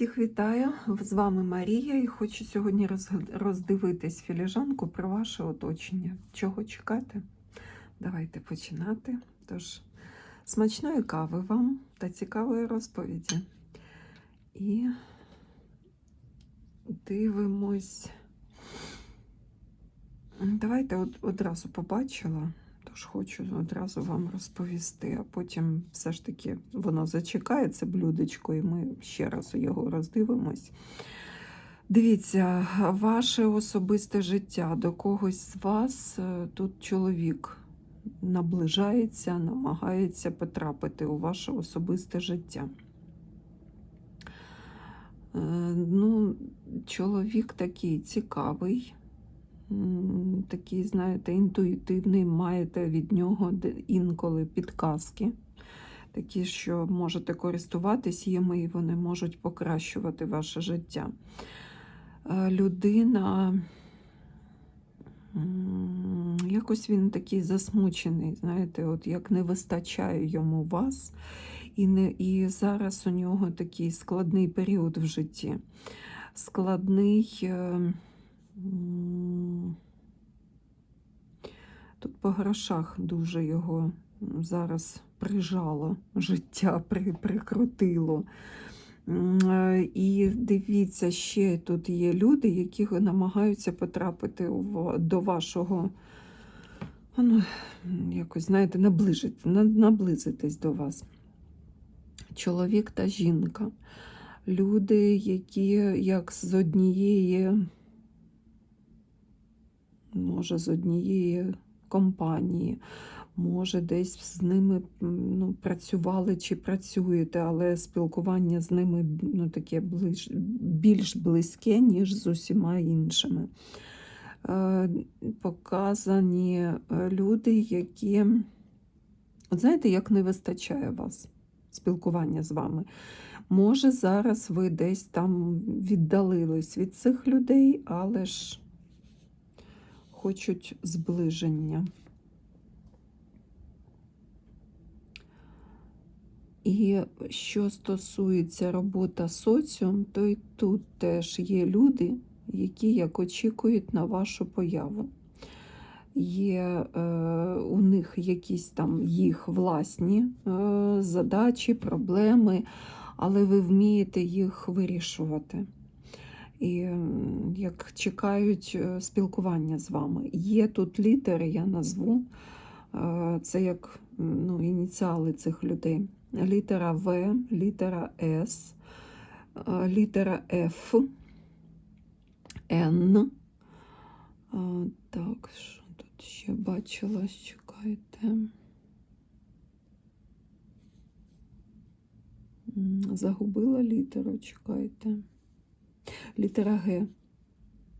Всіх вітаю! З вами Марія і хочу сьогодні роздивитись філіжанку про ваше оточення. Чого чекати? Давайте починати. Тож, смачної кави вам та цікавої розповіді. І дивимось. Давайте одразу побачила, тож хочу одразу вам розповісти, а потім все ж таки воно зачекає це блюдечко, і ми ще раз його роздивимось. Дивіться, ваше особисте життя до когось з вас е, тут чоловік наближається, намагається потрапити у ваше особисте життя. Е, Ну, чоловік такий цікавий, такий, знаєте, інтуїтивний, маєте від нього інколи підказки, такі, що можете користуватись їми, і вони можуть покращувати ваше життя. Е, Людина, якось він такий засмучений, знаєте, от як не вистачає йому вас. І, не, і зараз у нього такий складний період в житті. Складний. Тут по грошах дуже його зараз прижало життя, при, прикрутило. Е, І дивіться, ще тут є люди, які намагаються потрапити до вашого, ну, якось, знаєте, наближити, наблизитись до вас. Чоловік та жінка. Люди, які як з однієї, може, з однієї компанії, може, десь з ними ну, працювали чи працюєте, але спілкування з ними ну, таке ближ, більш близьке, ніж з усіма іншими. Е, показані е, люди, які, от знаєте, як не вистачає вас спілкування з вами. Може, зараз ви десь там віддалились від цих людей, але ж хочуть зближення. І що стосується роботи соціум, то й тут теж є люди, які як очікують на вашу появу. Є е, у них якісь там їх власні е, задачі, проблеми, але ви вмієте їх вирішувати. І як чекають е, спілкування з вами. Є тут літери, я назву. Е, Це як ну, ініціали цих людей. Літера В, літера С, е, літера Ф, Н. Так, що тут ще бачила? Чекайте. Загубила літеру, чекайте. Літера Г.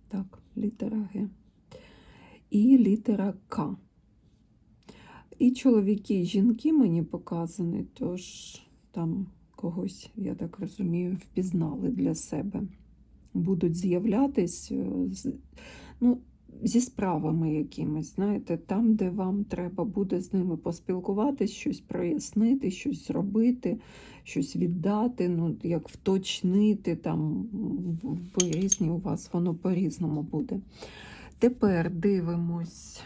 Так, літера Г. І літера К. І чоловіки, і жінки мені показані, тож там когось, я так розумію, впізнали для себе. Будуть з'являтись е, ну, зі справами якимись, знаєте, там, де вам треба буде з ними поспілкуватись, щось прояснити, щось зробити, щось віддати, ну, як вточнити, там різні у вас, воно по-різному буде. Тепер дивимось.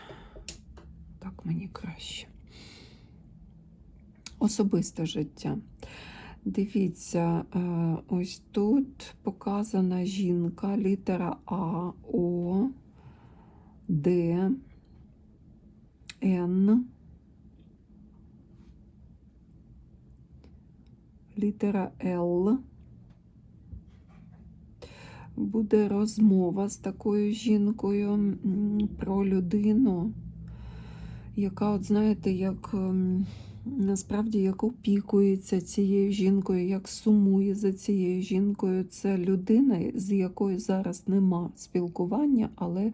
Так мені краще. Особисте життя. Дивіться, е, ось тут показана жінка, літера А, О, Д, Н, літера Л. Буде розмова з такою жінкою про людину, яка, от знаєте, як ем, насправді як опікується цією жінкою, як сумує за цією жінкою. Це людина, з якою зараз нема спілкування, але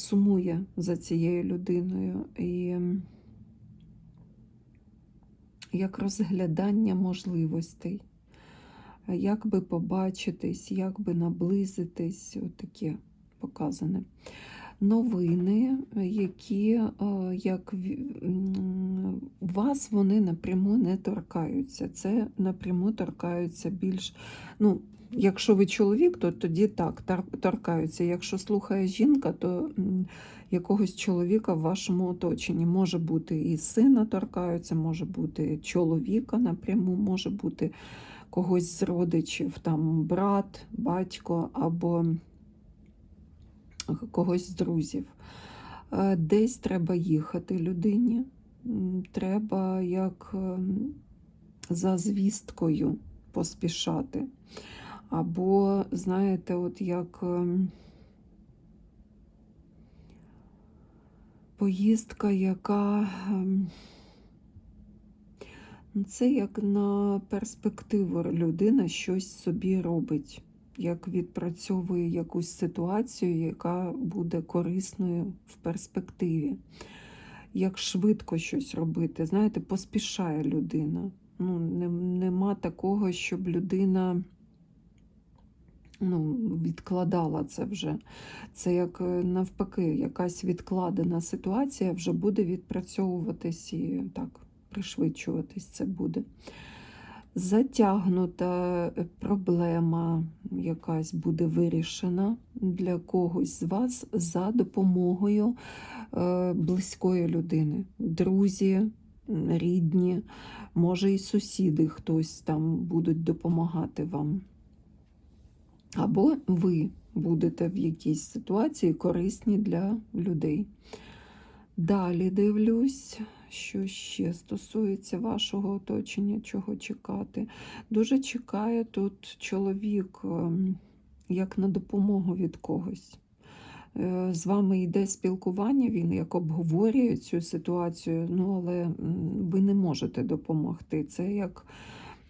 сумує за цією людиною. І як розглядання можливостей. Як би побачитись, як би наблизитись, отаке показане. новини, які е, як вас вони напряму не торкаються. Це напряму торкаються більш. Ну, якщо ви чоловік, то тоді так, торкаються. Якщо слухає жінка, то якогось чоловіка в вашому оточенні може бути і сина торкаються, може бути чоловіка напряму, може бути когось з родичів, там брат, батько або когось з друзів. Е, Десь треба їхати людині, треба як за звісткою поспішати. Або, знаєте, от як ем, поїздка, яка ем, ну, це як на перспективу людина щось собі робить, як відпрацьовує якусь ситуацію, яка буде корисною в перспективі. Як швидко щось робити, знаєте, поспішає людина. Ну, не, нема такого, щоб людина ну, відкладала це вже. Це як е, навпаки, якась відкладена ситуація вже буде відпрацьовуватись і так, пришвидшуватись це буде. Затягнута проблема якась буде вирішена для когось з вас за допомогою е, близької людини, друзі, рідні, може і сусіди хтось там будуть допомагати вам. Або ви будете в якійсь ситуації корисні для людей. Далі дивлюсь, що ще стосується вашого оточення, чого чекати. Дуже чекає тут чоловік ем, як на допомогу від когось. Е, З вами йде спілкування, він як обговорює цю ситуацію, ну але ви не можете допомогти. Це як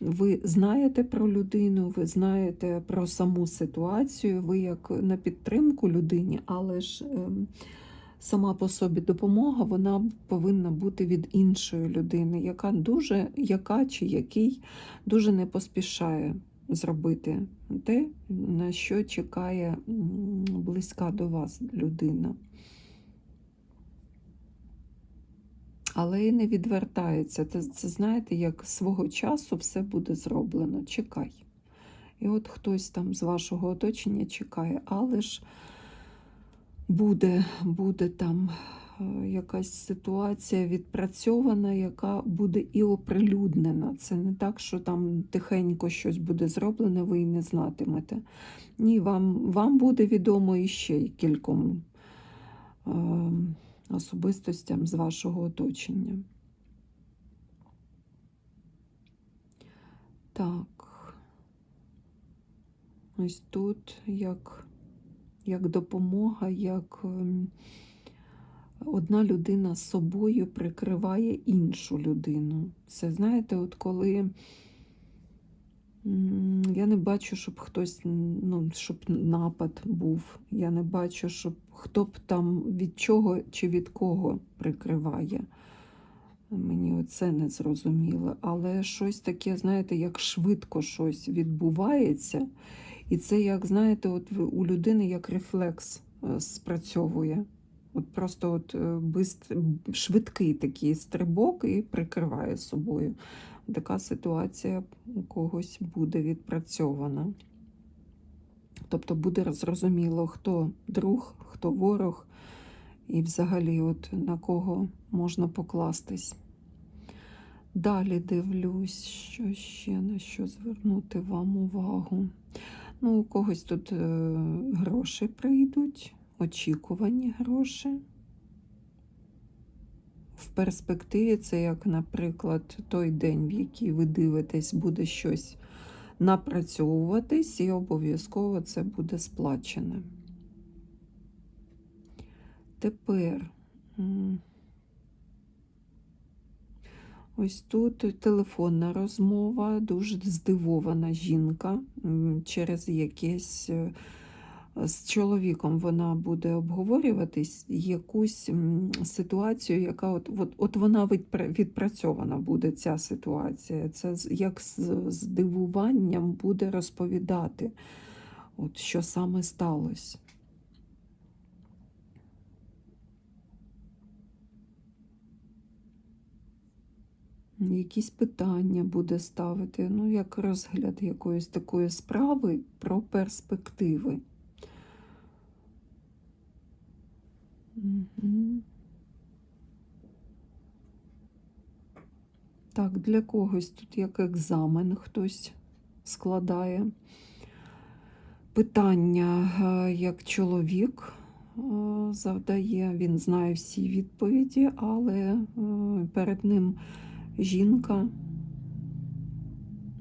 ви знаєте про людину, ви знаєте про саму ситуацію, ви як на підтримку людині, але ж ем, сама по собі допомога вона повинна бути від іншої людини, яка дуже, яка чи який дуже не поспішає зробити те, на що чекає близька до вас людина. Але і не відвертається. Це, це знаєте, як свого часу все буде зроблено. Чекай. І от хтось там з вашого оточення чекає, але ж буде, буде там е, якась ситуація відпрацьована, яка буде і оприлюднена. Це не так, що там тихенько щось буде зроблено, ви і не знатимете. Ні, вам, вам буде відомо іще й кільком е, особистостям з вашого оточення. Так. Ось тут як, як допомога, як ем, одна людина з собою прикриває іншу людину. Це знаєте, от коли я не бачу, щоб хтось, ну, щоб напад був. Я не бачу, щоб хто б там від чого чи від кого прикриває. Мені оце не зрозуміло. Але щось таке, знаєте, як швидко щось відбувається. І це, як, знаєте, от у людини як рефлекс е, спрацьовує. От просто от е, швидкий такий стрибок і прикриває собою. Така ситуація у когось буде відпрацьована. Тобто буде зрозуміло, хто друг, хто ворог, і взагалі от на кого можна покластись. Далі дивлюсь, що ще на що звернути вам увагу. Ну, у когось тут е, гроші прийдуть, очікувані гроші. В перспективі це як, наприклад, той день, в який ви дивитесь, буде щось напрацьовуватись, і обов'язково це буде сплачене. Тепер ось тут телефонна розмова, дуже здивована жінка через якесь з чоловіком вона буде обговорюватись якусь ситуацію, яка от от, от вона відпрацьована буде ця ситуація. Це як з здивуванням буде розповідати, от що саме сталося. Якісь питання буде ставити, ну, як розгляд якоїсь такої справи про перспективи. Так, для когось тут як екзамен хтось складає. Питання, е, як чоловік е, завдає, він знає всі відповіді, але е, перед ним жінка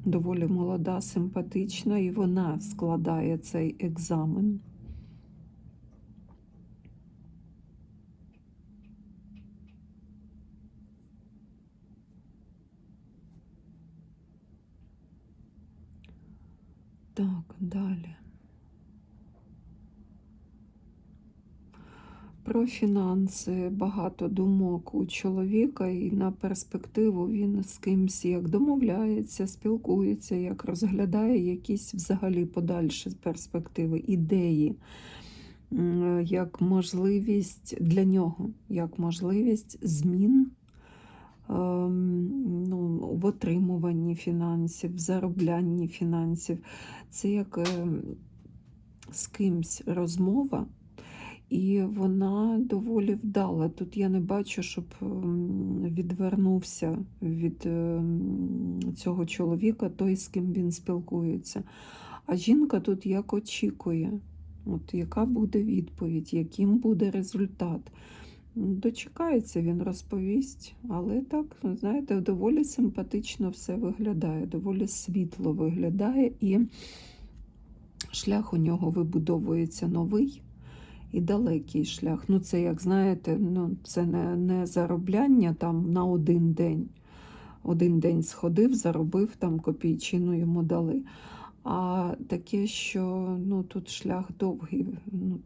доволі молода, симпатична, і вона складає цей екзамен. Так, далі. Про фінанси багато думок у чоловіка, і на перспективу він з кимсь як домовляється, спілкується, як розглядає якісь взагалі подальші перспективи, ідеї, як можливість для нього, як можливість змін ну, в отримуванні фінансів, в зароблянні фінансів. Це як ем, з кимсь розмова. І вона доволі вдала. Тут я не бачу, щоб ем, відвернувся від ем, цього чоловіка, той, з ким він спілкується. А жінка тут як очікує, от яка буде відповідь, яким буде результат. Дочекається, він розповість, але так, знаєте, доволі симпатично все виглядає, доволі світло виглядає, і шлях у нього вибудовується новий і далекий шлях. Ну, це, як знаєте, ну, це не, не заробляння там на один день. Один день сходив, заробив там копійчину йому дали. А таке, що ну, тут шлях довгий, ну,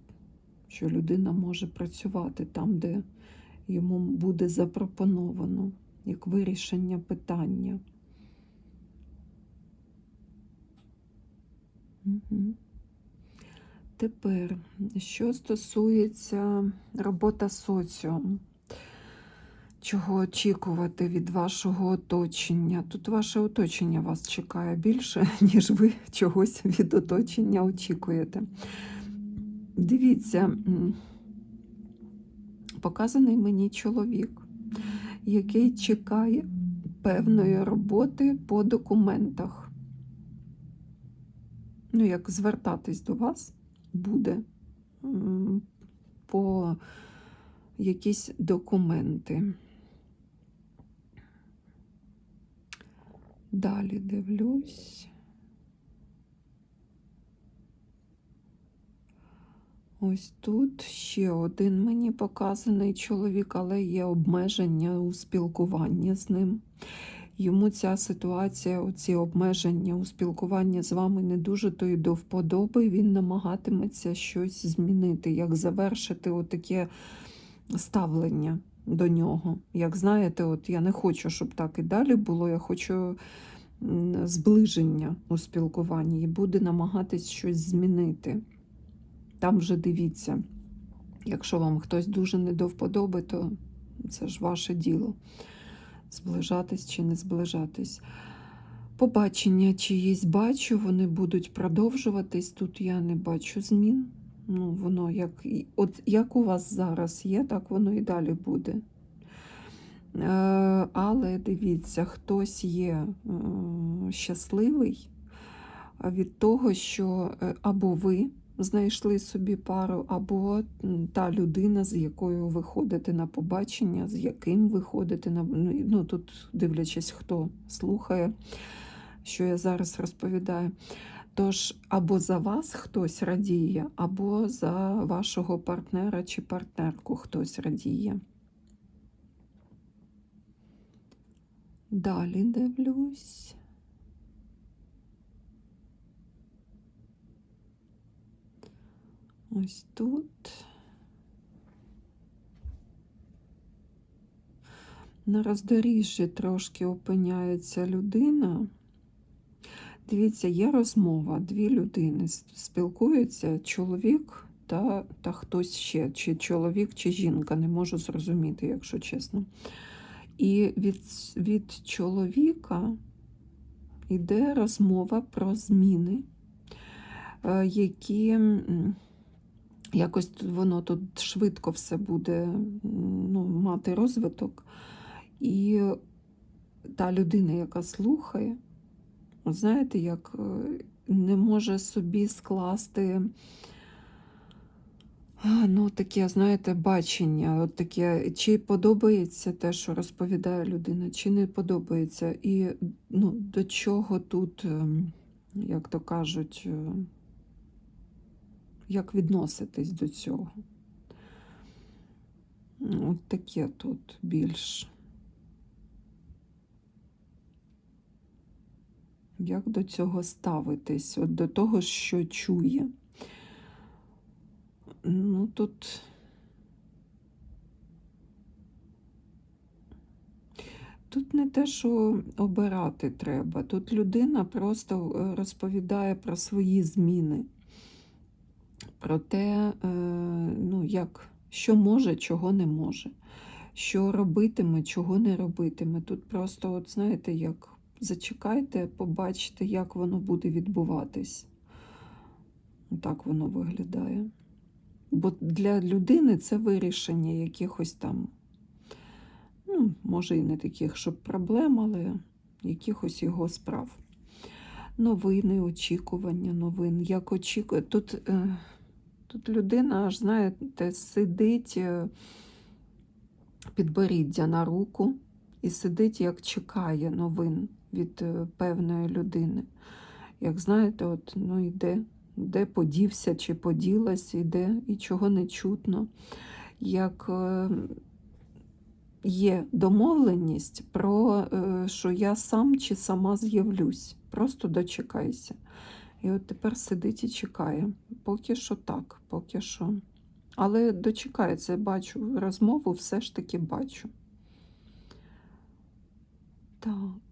що людина може працювати там, де йому буде запропоновано як вирішення питання. Угу. Тепер, що стосується роботи соціуму, чого очікувати від вашого оточення? Тут ваше оточення вас чекає більше, ніж ви чогось від оточення очікуєте. Дивіться, показаний мені чоловік, який чекає певної роботи по документах. Ну, як звертатись до вас буде по якісь документи. Далі дивлюсь. Ось тут ще один мені показаний чоловік, але є обмеження у спілкуванні з ним. Йому ця ситуація, оці обмеження у спілкуванні з вами не дуже то й до вподоби. Він намагатиметься щось змінити, як завершити отаке ставлення до нього. Як знаєте, от я не хочу, щоб так і далі було. Я хочу зближення у спілкуванні і буде намагатись щось змінити. Там вже дивіться, якщо вам хтось дуже не до вподоби, то це ж ваше діло. Зближатись чи не зближатись. Побачення чиїсь бачу, вони будуть продовжуватись. Тут я не бачу змін. Ну, воно як, от як у вас зараз є, так воно і далі буде. Е, але дивіться, хтось є е, щасливий від того, що е, або ви знайшли собі пару, або та людина, з якою ви ходите на побачення, з яким ви ходите на ну, ну тут дивлячись, хто слухає, що я зараз розповідаю. Тож або за вас хтось радіє, або за вашого партнера чи партнерку хтось радіє. Далі дивлюсь. Ось тут. На роздоріжжі трошки опиняється людина. Дивіться, є розмова, дві людини спілкуються, чоловік та, та хтось ще, чи чоловік, чи жінка, не можу зрозуміти, якщо чесно. І від, від чоловіка йде розмова про зміни, е, які якось воно тут швидко все буде ну, мати розвиток. І та людина, яка слухає, знаєте, як е, не може собі скласти. Ну, таке, знаєте, бачення, от таке, чи подобається те, що розповідає людина, чи не подобається. І ну, до чого тут, ем, як то кажуть, е, як відноситись до цього? От таке тут більш. Як до цього ставитись? От до того, що чує. Ну, тут. Тут не те, що обирати треба. Тут людина просто е, розповідає про свої зміни, про те, е, ну, як, що може, чого не може, що робитиме, чого не робитиме. Тут просто, от знаєте, як зачекайте, побачите, як воно буде відбуватись. Так воно виглядає. Бо для людини це вирішення якихось там, ну, може і не таких, щоб проблем, але якихось його справ. Новини, очікування новин. Як очікує. Тут, е, тут людина, аж знаєте, сидить е, підборіддя на руку і сидить, як чекає новин від е, певної людини. Як знаєте, от, ну, йде де подівся чи поділась, і де і чого не чутно. Як е, є домовленість про що я сам чи сама з'явлюсь. Просто дочекайся. І от тепер сидить і чекає. Поки що так, поки що. Але дочекається, бачу розмову, все ж таки бачу. Так.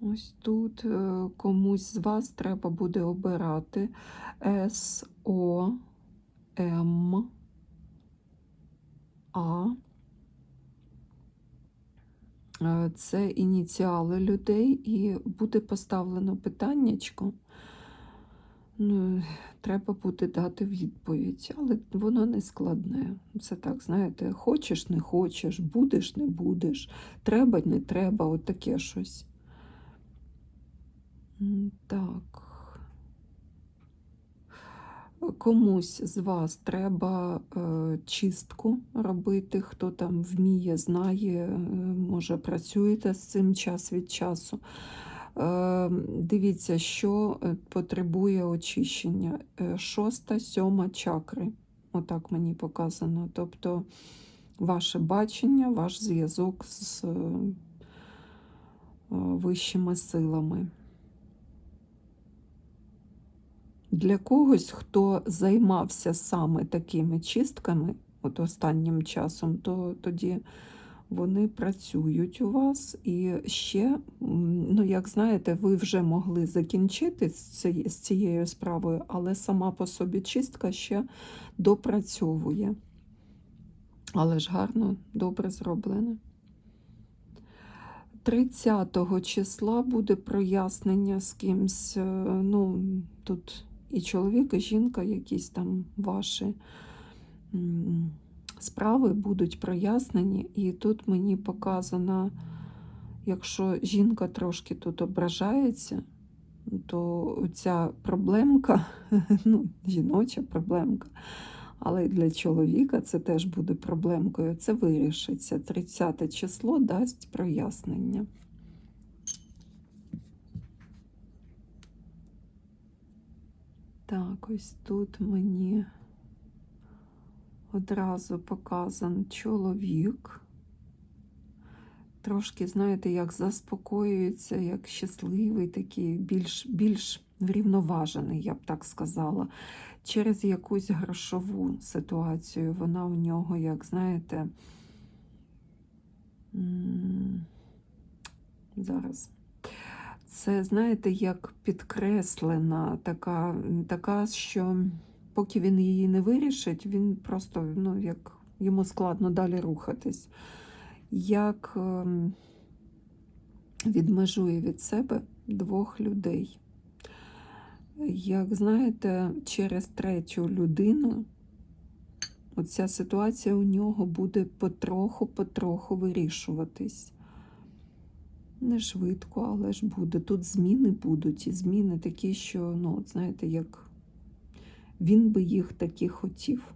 Ось тут е, комусь з вас треба буде обирати С, О, М, А. Е, Це ініціали людей, і буде поставлено питаннячко. Ну, Треба буде дати відповідь, але воно не складне. Це так, знаєте, хочеш, не хочеш, будеш, не будеш, треба, не треба, от таке щось. Так. Комусь з вас треба е, чистку робити, хто там вміє, знає, е, може працюєте з цим час від часу. Е, дивіться, що потребує очищення. Шоста, сьома чакри. Отак мені показано. Тобто ваше бачення, ваш зв'язок з вищими силами. Для когось, хто займався саме такими чистками, от останнім часом, то тоді вони працюють у вас. І ще, ну, як знаєте, ви вже могли закінчити з цією, справою, але сама по собі чистка ще допрацьовує. Але ж гарно, добре зроблено. 30 числа буде прояснення з кимсь. е, Ну, тут і чоловік, і жінка, якісь там ваші справи будуть прояснені. І тут мені показано, якщо жінка трошки тут ображається, то ця проблемка, ну, жіноча проблемка, але для чоловіка це теж буде проблемкою. Це вирішиться. 30 число дасть прояснення. Так, ось тут мені одразу показан чоловік. Трошки, знаєте, як заспокоюється, як щасливий, такий, більш, більш врівноважений, я б так сказала, через якусь грошову ситуацію. Вона у нього, як знаєте, зараз. Це, знаєте, як підкреслена, така, така, що поки він її не вирішить, він просто ну, як йому складно далі рухатись. Як ем, відмежує від себе двох людей. Як знаєте, через третю людину оця ситуація у нього буде потроху-потроху вирішуватись. Не швидко, але ж буде. Тут зміни будуть, і зміни такі, що, ну, от знаєте, як він би їх таки хотів.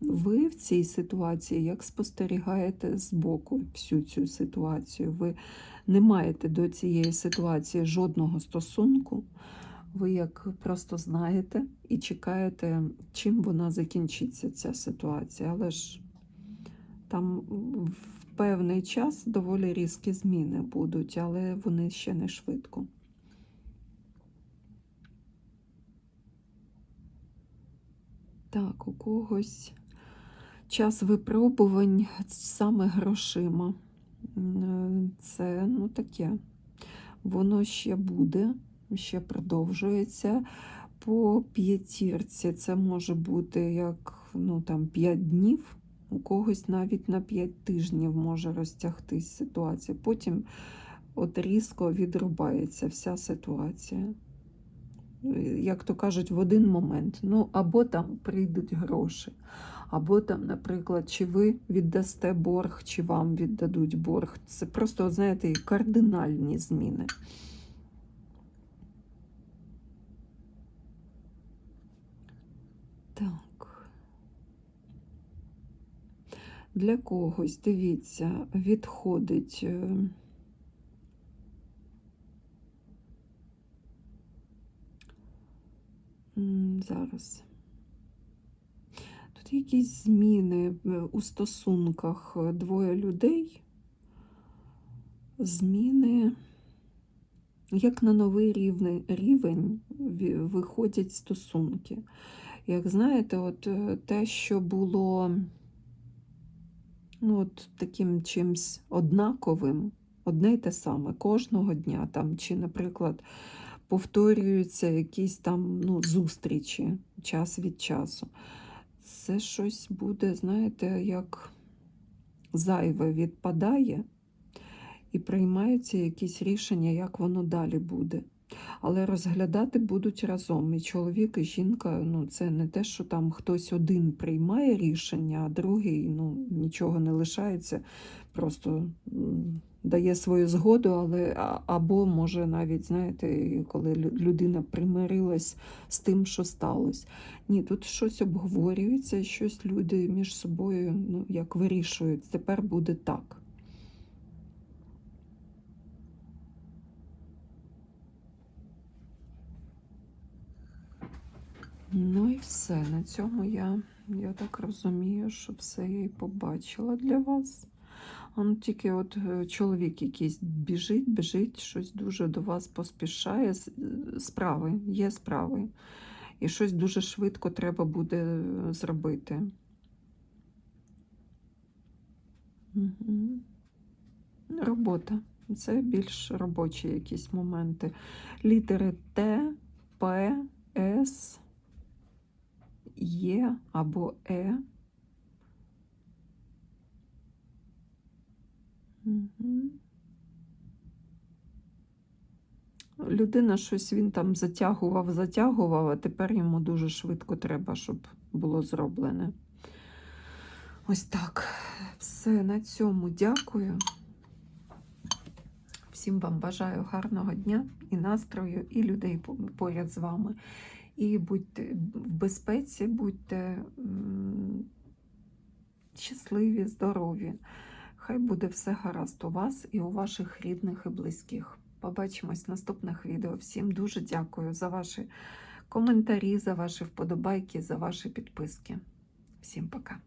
Ви в цій ситуації як спостерігаєте збоку всю цю ситуацію. Ви не маєте до цієї ситуації жодного стосунку. Ви як просто знаєте і чекаєте, чим вона закінчиться, ця ситуація. Але ж там в певний час доволі різкі зміни будуть, але вони ще не швидко. Так, у когось час випробувань саме грошима. Це ну таке. Воно ще буде, ще продовжується. По п'ятірці це може бути як ну, там, 5 днів, у когось навіть на 5 тижнів може розтягтись ситуація. Потім от різко відрубається вся ситуація. Як то кажуть, в один момент. Ну, або там прийдуть гроші, або там, наприклад, чи ви віддасте борг, чи вам віддадуть борг. Це просто, знаєте, кардинальні зміни. Так. Для когось, дивіться, відходить. е, Зараз. Тут якісь зміни е, у стосунках е, двоє людей. Зміни, як на новий рівень, виходять стосунки. Як знаєте, от те, що було ну, от таким чимсь однаковим, одне й те саме кожного дня, там, чи, наприклад, повторюються якісь там ну, зустрічі час від часу. Це щось буде, знаєте, як зайве відпадає, і приймаються якісь рішення, як воно далі буде. Але розглядати будуть разом. І чоловік, і жінка ну, це не те, що там хтось один приймає рішення, а другий ну, нічого не лишається, просто дає свою згоду, але або може навіть, знаєте, коли людина примирилась з тим, що сталося. Ні, тут щось обговорюється, щось люди між собою ну, як вирішують. Тепер буде так. Ну і все. На цьому я, я так розумію, що все я і побачила для вас. А ну тільки от е, чоловік якийсь біжить, біжить, щось дуже до вас поспішає. Е, Справи, є справи. І щось дуже швидко треба буде е, зробити. Угу. Робота. Це більш робочі якісь моменти. Літери Т, П, С, Є або Е. Мгм. Людина щось він там затягував, затягував, а тепер йому дуже швидко треба, щоб було зроблене. Ось так. Все на цьому дякую. Всім вам бажаю гарного дня і настрою, і людей поряд з вами. І будьте в безпеці, будьте щасливі, здорові. Хай буде все гаразд у вас і у ваших рідних і близьких. Побачимось в наступних відео. Всім дуже дякую за ваші коментарі, за ваші вподобайки, за ваші підписки. Всім пока.